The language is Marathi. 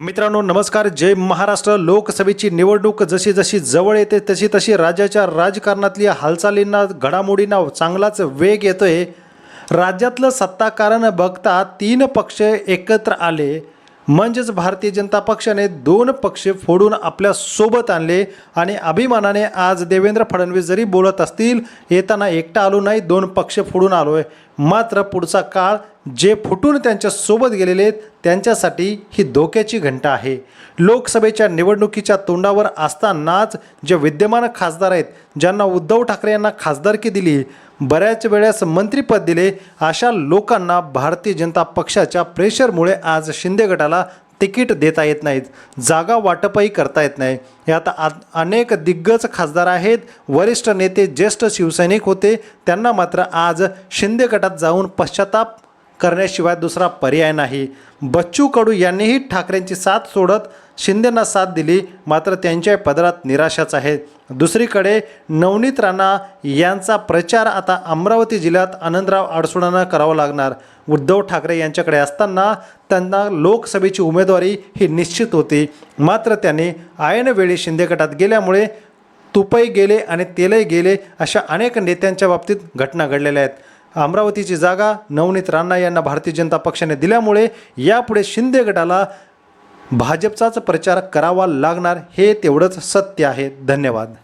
मित्रांनो नमस्कार. जय महाराष्ट्र. लोकसभेची निवडणूक जशी जशी जवळ येते तशी तशी राज्याच्या राजकारणातल्या हालचालींना घडामोडींना चांगलाच वेग येतोय. राज्यातलं सत्ताकारण बघता तीन पक्ष एकत्र आले. म्हणजेच भारतीय जनता पक्षाने दोन पक्ष फोडून आपल्यासोबत आणले आणि अभिमानाने आज देवेंद्र फडणवीस जरी बोलत असतील येताना एकटा आलो नाही दोन पक्ष फोडून आलोय. मात्र पुढचा काळ जे फुटून त्यांच्यासोबत गेलेले आहेत त्यांच्यासाठी ही धोक्याची घंटा आहे. लोकसभेच्या निवडणुकीच्या तोंडावर असतानाच जे विद्यमान खासदार आहेत ज्यांना उद्धव ठाकरे यांना खासदारकी दिली बऱ्याच वेळेस मंत्रिपद दिले अशा लोकांना भारतीय जनता पक्षाच्या प्रेशरमुळे आज शिंदे गटाला तिकीट देता येत नाहीत जागा वाटपही करता येत नाही. यात आ अनेक दिग्गज खासदार आहेत वरिष्ठ नेते ज्येष्ठ शिवसैनिक होते त्यांना मात्र आज शिंदे गटात जाऊन पश्चाताप करण्याशिवाय दुसरा पर्याय नाही. बच्चू कडू यांनीही ठाकरेंची साथ सोडत शिंदेंना साथ दिली मात्र त्यांच्या पदरात निराशाच आहे. दुसरीकडे नवनीत राणा यांचा प्रचार आता अमरावती जिल्ह्यात आनंदराव अडसुणांना करावा लागणार. उद्धव ठाकरे यांच्याकडे असताना त्यांना लोकसभेची उमेदवारी ही निश्चित होती. मात्र त्यांनी आयनवेळी शिंदे गटात गेल्यामुळे तुपही गेले आणि तेलही गेले अशा अनेक नेत्यांच्या बाबतीत घटना घडलेल्या आहेत. अमरावतीची जागा नवनीत राणा यांना भारतीय जनता पक्षाने दिल्यामुळे यापुढे शिंदे गटाला भाजपचाच प्रचार करावा लागणार हे तेवढंच सत्य आहे. धन्यवाद.